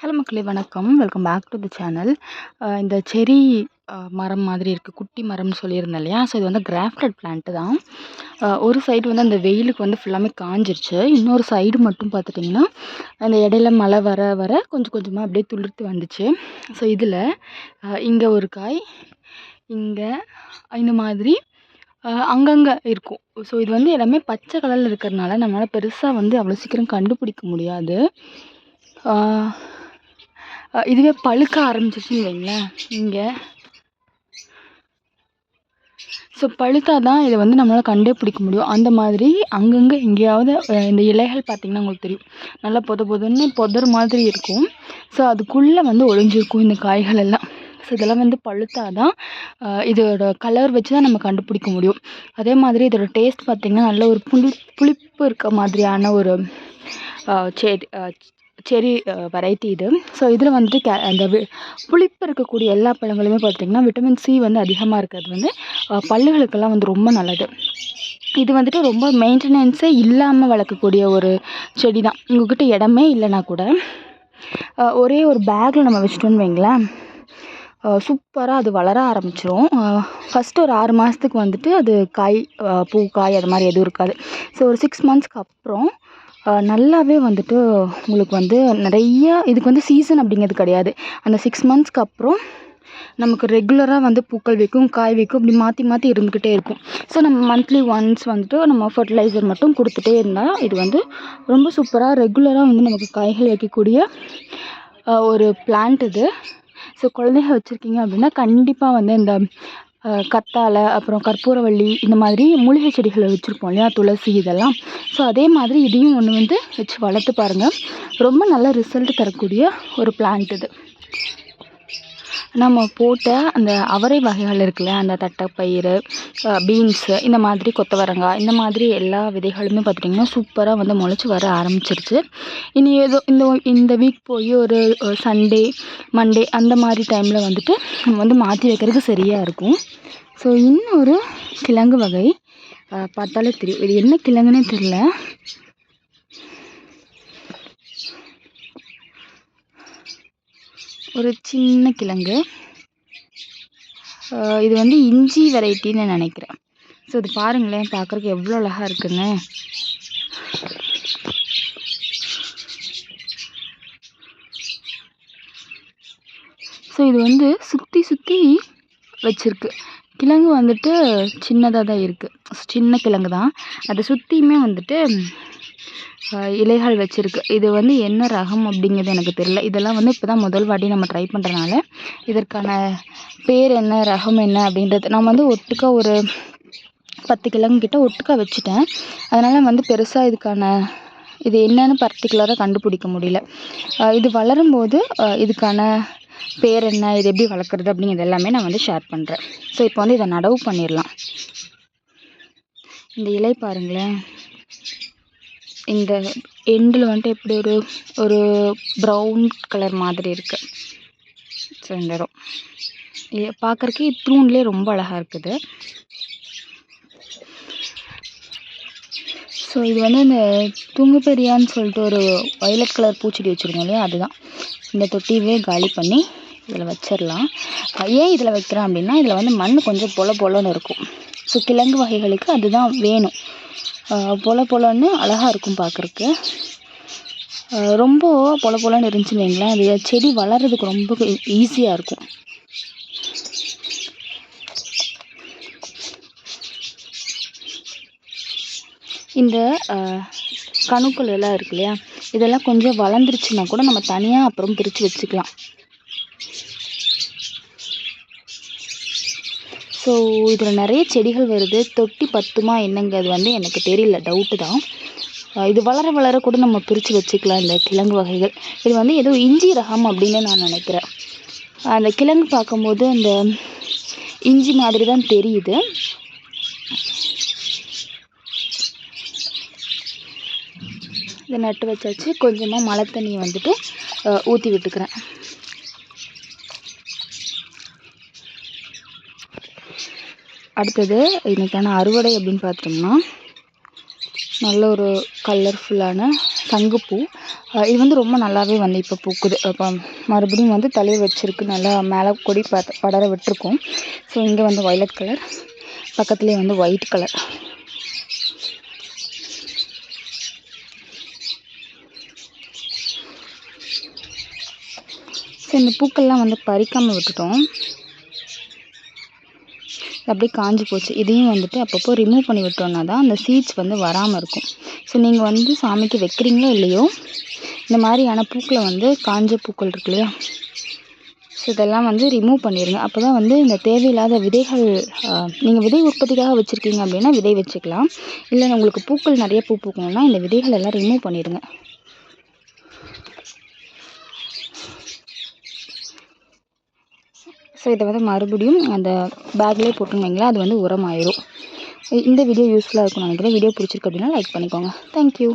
Hello மக்களே வணக்கம். Welcome back to the channel இந்த செரி மரம் மாதிரி இருக்குது குட்டி மரம்னு சொல்லியிருந்தேன் இல்லையா? ஸோ இது வந்து கிராஃப்டட் பிளான்ட்டு தான். ஒரு சைடு வந்து அந்த வெயிலுக்கு வந்து ஃபுல்லாமே காஞ்சிருச்சு. இன்னொரு சைடு மட்டும் பார்த்துட்டிங்கன்னா அந்த இடையில மழை வர வர கொஞ்சம் கொஞ்சமாக அப்படியே துளிர்த்து வந்துச்சு. ஸோ இதில் இங்கே ஒரு காய் இங்கே இந்த மாதிரி அங்கங்கே இருக்கும். ஸோ இது வந்து எல்லாமே பச்சை கலரில் இருக்கிறதுனால நம்மளால் பெருசாக வந்து அவ்வளோ சீக்கிரம் கண்டுபிடிக்க முடியாது. இதுவே பழுக்க ஆரம்பிச்சிருச்சுன்னு வைங்களேன் இங்கே. ஸோ பழுத்தா தான் இதை வந்து நம்மளால் கண்டே பிடிக்க முடியும். அந்த மாதிரி அங்கங்கே எங்கேயாவது இந்த இலைகள் பார்த்திங்கன்னா உங்களுக்கு தெரியும். நல்லா பொத பொதுன்னு புதர் மாதிரி இருக்கும். ஸோ அதுக்குள்ளே வந்து ஒளிஞ்சிருக்கும் இந்த காய்கள் எல்லாம். ஸோ இதெல்லாம் வந்து பழுத்தா தான் இதோட கலர் வச்சு தான் நம்ம கண்டுபிடிக்க முடியும். அதே மாதிரி இதோட டேஸ்ட் பார்த்திங்கன்னா நல்ல ஒரு புளி புளிப்பு இருக்க மாதிரியான ஒரு செடி செரி வெரைட்டி இது. ஸோ இதில் வந்துட்டு கே அந்த வி புளிப்பு இருக்கக்கூடிய எல்லா பழங்களுமே பார்த்திங்கன்னா விட்டமின் சி வந்து அதிகமாக இருக்கிறது வந்து பல்லுகளுக்கெல்லாம் வந்து ரொம்ப நல்லது. இது வந்துட்டு ரொம்ப மெயின்டெனன்ஸே இல்லாமல் வளர்க்கக்கூடிய ஒரு செடி தான் உங்கள்கிட்ட இடமே இல்லைனா கூட ஒரே ஒரு பேக்கில் நம்ம வச்சிட்டோம்னு வைங்களேன் சூப்பராக அது வளர ஆரம்பிச்சிரும். ஃபஸ்ட்டு ஒரு ஆறு மாதத்துக்கு வந்துட்டு அது காய் பூ காய் அது மாதிரி எதுவும் இருக்காது. ஸோ ஒரு சிக்ஸ் மந்த்ஸ்க்கு அப்புறம் நல்லாவே வந்துட்டு உங்களுக்கு வந்து நிறைய இதுக்கு வந்து சீசன் அப்படிங்கிறது கிடையாது. அந்த சிக்ஸ் மந்த்ஸ்க்கு அப்புறம் நமக்கு ரெகுலராக வந்து பூக்கள் வைக்கும் காய் வைக்கும் இப்படி மாற்றி மாற்றி இருந்துக்கிட்டே இருக்கும். ஸோ நம்ம மந்த்லி ஒன்ஸ் வந்துட்டு நம்ம ஃபர்டிலைசர் மட்டும் கொடுத்துட்டே இருந்தால் இது வந்து ரொம்ப சூப்பராக ரெகுலராக வந்து நமக்கு காய்கள் வைக்கக்கூடிய ஒரு பிளான்ட் இது. ஸோ குழந்தைங்க வச்சுருக்கீங்க அப்படின்னா கண்டிப்பாக வந்து இந்த கத்தாழை அப்புறம் கற்பூரவள்ளி இந்த மாதிரி மூலிகை செடிகளை வச்சுருப்போம் இல்லையா? துளசி இதெல்லாம். ஸோ அதே மாதிரி இதையும் ஒன்று வந்து வச்சு வளர்த்து பாருங்கள் ரொம்ப நல்ல ரிசல்ட் தரக்கூடிய ஒரு பிளான்ட் இது. நம்ம போட்ட அந்த அவரை வகைகள் இருக்குல்ல அந்த தட்டைப்பயிறு பீன்ஸு இந்த மாதிரி கொத்தவரங்காய் இந்த மாதிரி எல்லா விதைகளுமே பார்த்துட்டிங்கன்னா சூப்பராக வந்து முளைச்சி வர ஆரம்பிச்சிருச்சு. இனி ஏதோ இந்த இந்த வீக் போய் ஒரு சண்டே மண்டே அந்த மாதிரி டைமில் வந்துட்டு நம்ம வந்து மாற்றி வைக்கிறதுக்கு சரியாக இருக்கும். ஸோ இன்னொரு கிழங்கு வகை பார்த்தாலே தெரியும் இது என்ன கிழங்குன்னே தெரில ஒரு சின்ன கிழங்கு. இது வந்து இஞ்சி வெரைட்டின்னு நினைக்கிறேன். ஸோ இது பாருங்களேன் பார்க்குறக்கு எவ்வளோ அழகாக இருக்குங்க ஸோ இது வந்து சுற்றி சுற்றி வச்சுருக்கு. கிழங்கு வந்துட்டு சின்னதாக தான் இருக்குது சின்ன கிழங்கு தான் அதை சுற்றியுமே வந்துட்டு இலைகள் வச்சுருக்கு. இது வந்து என்ன ரகம் அப்படிங்கிறது எனக்கு தெரியல. இதெல்லாம் வந்து இப்போ தான் முதல் வாட்டி நம்ம ட்ரை பண்ணுறனால இதற்கான பேர் என்ன ரகம் என்ன அப்படின்றது. நான் வந்து ஒட்டுக்கா ஒரு பத்து கிலோங்கிட்ட ஒட்டுக்கா வச்சுட்டேன். அதனால் வந்து பெருசாக இதுக்கான இது என்னன்னு பர்டிகுலராக கண்டுபிடிக்க முடியல. இது வளரும்போது இதுக்கான பேர் என்ன இது எப்படி வளர்க்குறது அப்படிங்கிறது எல்லாமே நான் வந்து ஷேர் பண்ணுறேன் ஸோ இப்போ வந்து இதை நடவு பண்ணிடலாம். இந்த இலை பாருங்களேன். இந்த எண்டில் வந்துட்டு எப்படி ஒரு ஒரு ப்ரௌன் கலர் மாதிரி இருக்குது ஸோ இந்த இடம் இது பார்க்குறக்கே த்ரூன்லேயே ரொம்ப அழகாக இருக்குது. ஸோ இது வந்து இந்த துங்குப்பெரியான்னு சொல்லிட்டு ஒரு வயலட் கலர் பூச்செடி வச்சுருக்கோம் இல்லையா? அதுதான். இந்த தொட்டியவே காலி பண்ணி இதில் வச்சிடலாம் ஏன் இதில் வைக்கிறேன் அப்படின்னா இதில் வந்து மண் கொஞ்சம் பொல பொலன்னு இருக்கும். ஸோ கிழங்கு வகைகளுக்கு அதுதான் வேணும். பொல பொலன்னு அழகாக இருக்கும் பார்க்குறக்கு ரொம்ப பொல பொலன்னு இருந்துச்சுன்னு வைங்களேன் அது செடி வளர்கிறதுக்கு ரொம்ப ஈஸியாக இருக்கும். இந்த கணுக்கள் எல்லாம் இருக்கு இல்லையா இதெல்லாம் கொஞ்சம் வளர்ந்துருச்சுன்னா கூட நம்ம தனியாக அப்புறம் பிரித்து வச்சுக்கலாம். ஸோ இதில் நிறைய செடிகள் வருது. தொட்டி பத்துமா என்னங்கிறது வந்து எனக்கு தெரியல. டவுட்டு தான். இது வளர வளர கூட நம்ம பிரித்து வச்சுக்கலாம் இந்த கிழங்கு வகைகள். இது வந்து ஏதோ இஞ்சி ரகம் அப்படின்னு நான் நினைக்கிறேன். அந்த கிழங்கு பார்க்கும்போது அந்த இஞ்சி மாதிரி தான் தெரியுது. இதை நட்டு வச்சாச்சு. கொஞ்சமாக மழை தண்ணியை வந்துட்டு ஊற்றி விட்டுக்கிறேன். அடுத்தது இன்றைக்கான அறுவடை அப்படின்னு பார்த்தோம்னா நல்ல ஒரு கலர்ஃபுல்லான சங்குப்பூ இது வந்து ரொம்ப நல்லாவே வந்து இப்போ பூக்குது. இப்போ மறுபடியும் வந்து தலையை வச்சிருக்கு. நல்லா மேலே கொடி பட படர விட்டுருக்கோம். ஸோ இங்கே வந்து வயலட் கலர் பக்கத்துலேயே வந்து ஒயிட் கலர் ஸோ இந்த பூக்கள்லாம் வந்து பறிக்காமல் விட்டுட்டோம். அப்படியே காஞ்சி போச்சு. இதையும் வந்துட்டு அப்பப்போ ரிமூவ் பண்ணி விட்டோம்னா தான் அந்த சீட்ஸ் வந்து வராமல் இருக்கும். ஸோ நீங்கள் வந்து சாமிக்கு வைக்கிறீங்களோ இல்லையோ இந்த மாதிரியான பூக்களை வந்து காஞ்ச பூக்கள் இருக்கு இல்லையா? ஸோ இதெல்லாம் வந்து ரிமூவ் பண்ணிடுங்க அப்போ தான் வந்து இந்த தேவையில்லாத விதைகள் நீங்கள் விதை உற்பத்திக்காக வச்சுருக்கீங்க அப்படின்னா விதை வச்சுக்கலாம். இல்லை உங்களுக்கு பூக்கள் நிறைய பூ பூக்கணும்னா இந்த விதைகள் எல்லாம் ரிமூவ் பண்ணிடுங்க ஸோ இதை வந்து மறுபடியும் அந்த பேக்லேயே போட்டுன்னு வைங்களேன். அது வந்து உரமாயிரும். இந்த வீடியோ யூஸ்ஃபுல்லாக இருக்கும்னு நினைக்கிறேன். வீடியோ பிடிச்சிருக்கு அப்படின்னா லைக் பண்ணிக்கோங்க. தேங்க்யூ